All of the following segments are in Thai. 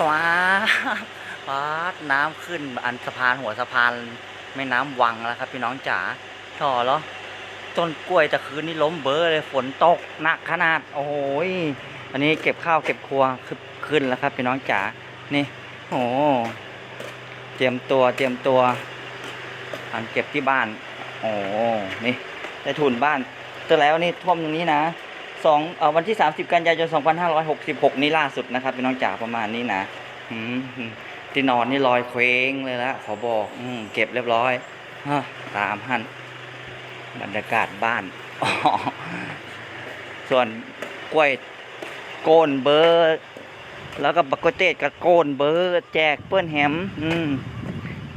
ตัวปาดน้ำขึ้นอันสะพานหัวสะพานแม่น้ำวังแล้วครับ พี่น้องจ๋าถ่อเหรอต้นกล้วยตะคืนนี่ล้มเบอ้อเลยฝนตกหนักขนาด โอ้โหยอันนี้เก็บข้าวเก็บครัวคือขึ้นแล้วครับ พี่น้องจ๋านี่โอ้โหเตรียมตัวเตรียมตัว อันเก็บที่บ้าน โอ้นี่ได้ทุนบ้านแต่แล้วนี่ท่วมตรงนี้นะ สองอวันที่ 30 กันยายน 2566 นี่ล่าสุดนะครับพี่น้องจ๋าประมาณนี้นะที่นอนนี่ลอยเคว้งเลยละขอบอกอเก็บเรียบร้อยตามหันบรรยากาศบ้าน ส่วนกล้วยโกนเบอร์แล้วก็บักกเตดกับโกนเบอร์แจกเปิ้นแฮมอืม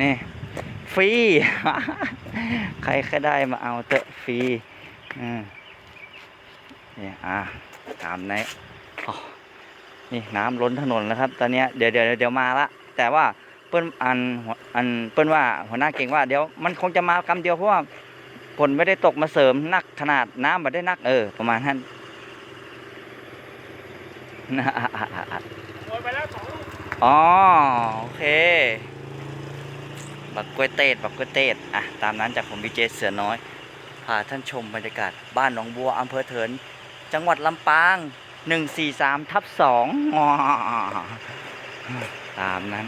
นี่ฟรี ใครก็ได้มาเอาเตอะฟรีอืม นี่อะตามในอ๋อนี่น้ำล้นถนนแล้วครับ ตอนเนี้ยเดี๋ยวเดี๋ยวเดี๋ยวมาละแต่ว่าเปิ้นอันหัวอันเปิ้นว่าหัวหน้าเก่งว่าเดี๋ยวมันคงจะมากำเดียวเพราะว่าฝนไม่ได้ตกมาเสริมนักขนาดน้ำไม่ได้นักเออ ประมาณนั้นโอนไปแล้วสองลูกอ๋อโอเคบักกล้วยเตดบักกล้วยเตดอะตามนั้นจากผมวิเจเสือน้อยพาท่านชมบรรยากาศบ้านหนองบัวอำเภอเถิน จังหวัดลำปาง143ทับ2ตามนั้น